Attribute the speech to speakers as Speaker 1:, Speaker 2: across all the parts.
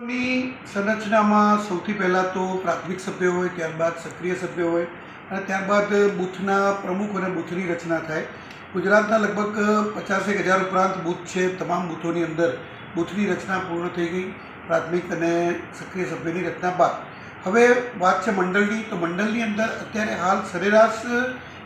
Speaker 1: ની સંરચનામાં સૌથી પહેલાં તો પ્રાથમિક સભ્ય હોય, ત્યારબાદ સક્રિય સભ્ય હોય અને ત્યારબાદ બૂથના પ્રમુખ અને બૂથની રચના થાય. ગુજરાતના લગભગ પચાસેક હજાર ઉપરાંત બૂથ છે, તમામ બૂથોની અંદર બૂથની રચના પૂર્ણ થઈ ગઈ, પ્રાથમિક અને સક્રિય સભ્યની રચના બાદ. હવે વાત છે મંડળની, તો મંડળની અંદર અત્યારે હાલ સરેરાશ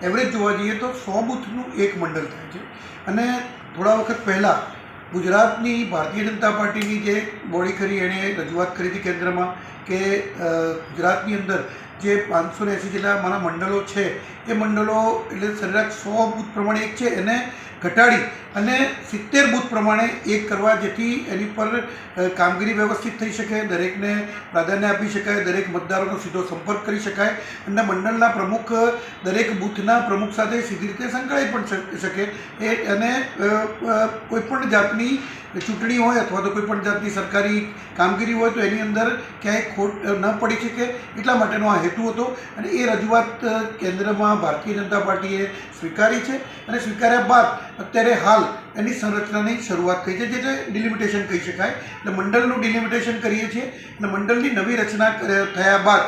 Speaker 1: એવરેજ જોવા જઈએ તો સો બૂથનું એક મંડળ થાય છે. અને થોડા વખત પહેલાં ગુજરાતની ભારતીય જનતા પાર્ટીની જે બોડી કરી એણે રજૂઆત કરી હતી કેન્દ્રમાં કે ગુજરાતની અંદર જે પાંચસો એંસી જેટલા મારા મંડળો છે, એ મંડળો એટલે સરેરાશ સો બુથ પ્રમાણે એક છે. એને ઘટાડી અને સિત્તેર બૂથ પ્રમાણે એક કરવા જેથી એની પર કામગીરી વ્યવસ્થિત થઈ શકે, દરેકને પ્રાધાન્ય આપી શકાય, દરેક મતદારોનો સીધો સંપર્ક કરી શકાય અને મંડળના પ્રમુખ, દરેક બૂથના પ્રમુખ સાથે સીધી રીતે સંકળાઈ પણ શક- એ, અને કોઈપણ જાતની ચૂંટણી હોય અથવા તો કોઈપણ જાતની સરકારી કામગીરી હોય તો એની અંદર ક્યાંય ખોટ ન પડી શકે. એટલા માટેનો આ હેતુ હતો અને એ રજૂઆત કેન્દ્રમાં ભારતીય જનતા પાર્ટીએ સ્વીકારી છે. અને સ્વીકાર્યા બાદ અત્યારે હાલ એની સંરચનાની શરૂઆત થઈ છે જે ડિલિમિટેશન કહી શકાય. એટલે મંડળનું ડિલિમિટેશન કરીએ છીએ. અને મંડળની નવી રચના થયા બાદ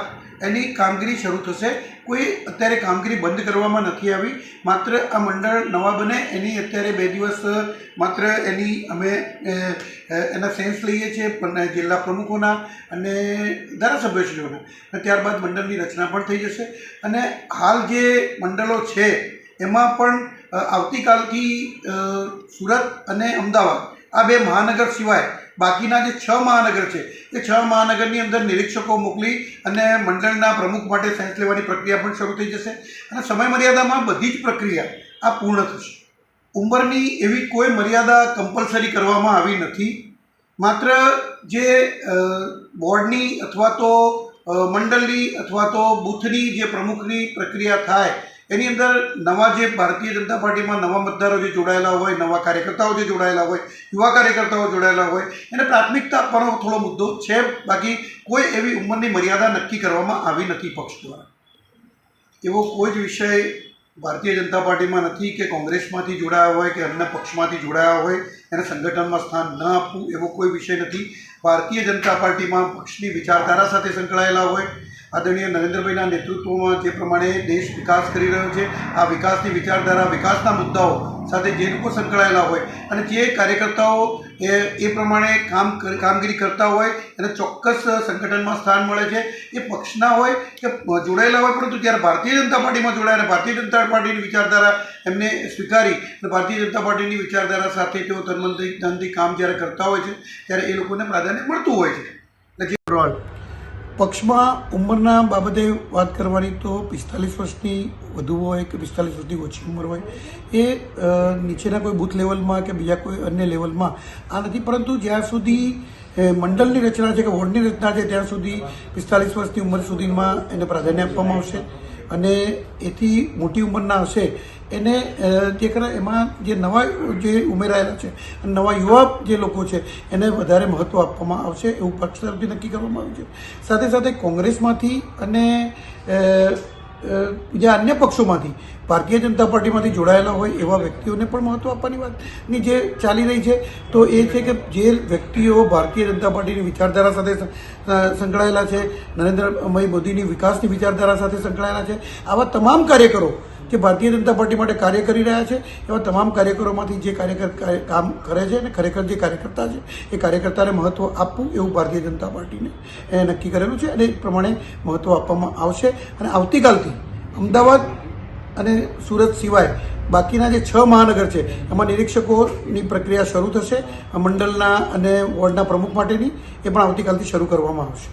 Speaker 1: એની કામગીરી શરૂ થશે. કોઈ અત્યારે કામગીરી બંધ કરવામાં નથી આવી. માત્ર આ મંડળ નવા બને, એની અત્યારે બે દિવસ માત્ર એની અમે એના સેન્સ લઈએ છીએ, પણ જિલ્લા પ્રમુખોના અને ધારાસભ્યશ્રીઓના. અને ત્યારબાદ મંડળની રચના પણ થઈ જશે. અને હાલ જે મંડળો છે, એમાં પણ આવતીકાલથી સુરત અને અમદાવાદ આ બે મહાનગર સિવાય બાકીના જે છ મહાનગર છે, એ છ મહાનગરની અંદર નિરીક્ષકો મોકલી અને મંડળના પ્રમુખ માટે સેન્સ લેવાની પ્રક્રિયા પણ શરૂ થઈ જશે અને સમય મર્યાદામાં બધી જ પ્રક્રિયા આ પૂર્ણ થશે. ઉંમરની એવી કોઈ મર્યાદા કમ્પલસરી કરવામાં આવી નથી. માત્ર જે બોર્ડની અથવા તો મંડળની અથવા તો બૂથની જે પ્રમુખની પ્રક્રિયા થાય એની અંદર નવા જે ભારતીય જનતા પાર્ટીમાં નવા મતદારો જે જોડાયેલા હોય, નવા કાર્યકર્તાઓ જે જોડાયેલા હોય, યુવા કાર્યકર્તાઓ જોડાયેલા હોય, એને પ્રાથમિકતા આપવાનો થોડો મુદ્દો છે. બાકી કોઈ એવી ઉંમરની મર્યાદા નક્કી કરવામાં આવી નથી પક્ષ દ્વારા. એવો કોઈ જ વિષય ભારતીય જનતા પાર્ટીમાં નથી કે કોંગ્રેસમાંથી જોડાયા હોય કે અન્ય પક્ષમાંથી જોડાયા હોય, એને સંગઠનમાં સ્થાન ન આપવું એવો કોઈ વિષય નથી. ભારતીય જનતા પાર્ટીમાં પક્ષની વિચારધારા સાથે સંકળાયેલા હોય આદરણીય નરેન્દ્રભાઈના નેતૃત્વમાં જે પ્રમાણે દેશ વિકાસ કરી રહ્યો છે, આ વિકાસની વિચારધારા, વિકાસના મુદ્દાઓ સાથે જે લોકો સંકળાયેલા હોય અને જે કાર્યકર્તાઓ એ એ પ્રમાણે કામ કામગીરી કરતા હોય, એને ચોક્કસ સંગઠનમાં સ્થાન મળે છે. એ પક્ષના હોય કે જોડાયેલા હોય, પરંતુ જ્યારે ભારતીય જનતા પાર્ટીમાં જોડાય અને ભારતીય જનતા પાર્ટીની વિચારધારા એમને સ્વીકારી અને ભારતીય જનતા પાર્ટીની વિચારધારા સાથે તેઓ તનમનથી ધનથી કામ જ્યારે કરતા હોય છે, ત્યારે એ લોકોને પ્રાધાન્ય મળતું હોય છે. એટલે જે પક્ષમાં ઉંમરના બાબતે વાત કરવાની તો પિસ્તાલીસ વર્ષની વધુ હોય કે પિસ્તાલીસ વર્ષની ઓછી ઉંમર હોય, એ નીચેના કોઈ બૂથ લેવલમાં કે બીજા કોઈ અન્ય લેવલમાં આ નથી. પરંતુ જ્યાં સુધી મંડળની રચના છે કે વોર્ડની રચના છે, ત્યાં સુધી પિસ્તાલીસ વર્ષની ઉંમર સુધીમાં એને પ્રાધાન્ય આપવામાં આવશે. અને એથી મોટી ઉંમરના હશે એને જે કરે એમાં જે નવા જે ઉમેરાયેલા છે નવા યુવા જે લોકો છે, એને વધારે મહત્ત્વ આપવામાં આવશે એવું પક્ષ તરફથી નક્કી કરવામાં આવ્યું છે. સાથે સાથે કોંગ્રેસમાંથી અને બીજા અન્ય પક્ષોમાંથી ભારતીય જનતા પાર્ટીમાંથી જોડાયેલા હોય એવા વ્યક્તિઓને પણ મહત્ત્વ આપવાની વાતની જે ચાલી રહી છે, તો એ છે કે જે વ્યક્તિઓ ભારતીય જનતા પાર્ટીની વિચારધારા સાથે સંકળાયેલા છે, નરેન્દ્રભાઈ મોદીની વિકાસની વિચારધારા સાથે સંકળાયેલા છે, આવા તમામ કાર્યકરો જે ભારતીય જનતા પાર્ટી માટે કાર્ય કરી રહ્યા છે. એવા તમામ કાર્યકરોમાંથી જે કાર્યકર કામ કરે છે અને ખરેખર જે કાર્યકર્તા છે, એ કાર્યકર્તાને મહત્ત્વ આપવું એવું ભારતીય જનતા પાર્ટીને એ નક્કી કરેલું છે અને એ પ્રમાણે મહત્ત્વ આપવામાં આવશે. અને આવતીકાલથી અમદાવાદ અને સુરત સિવાય બાકીના જે છ મહાનગર છે, એમાં નિરીક્ષકોની પ્રક્રિયા શરૂ થશે. મંડળના અને વોર્ડના પ્રમુખ માટેની એ પણ આવતીકાલથી શરૂ કરવામાં આવશે.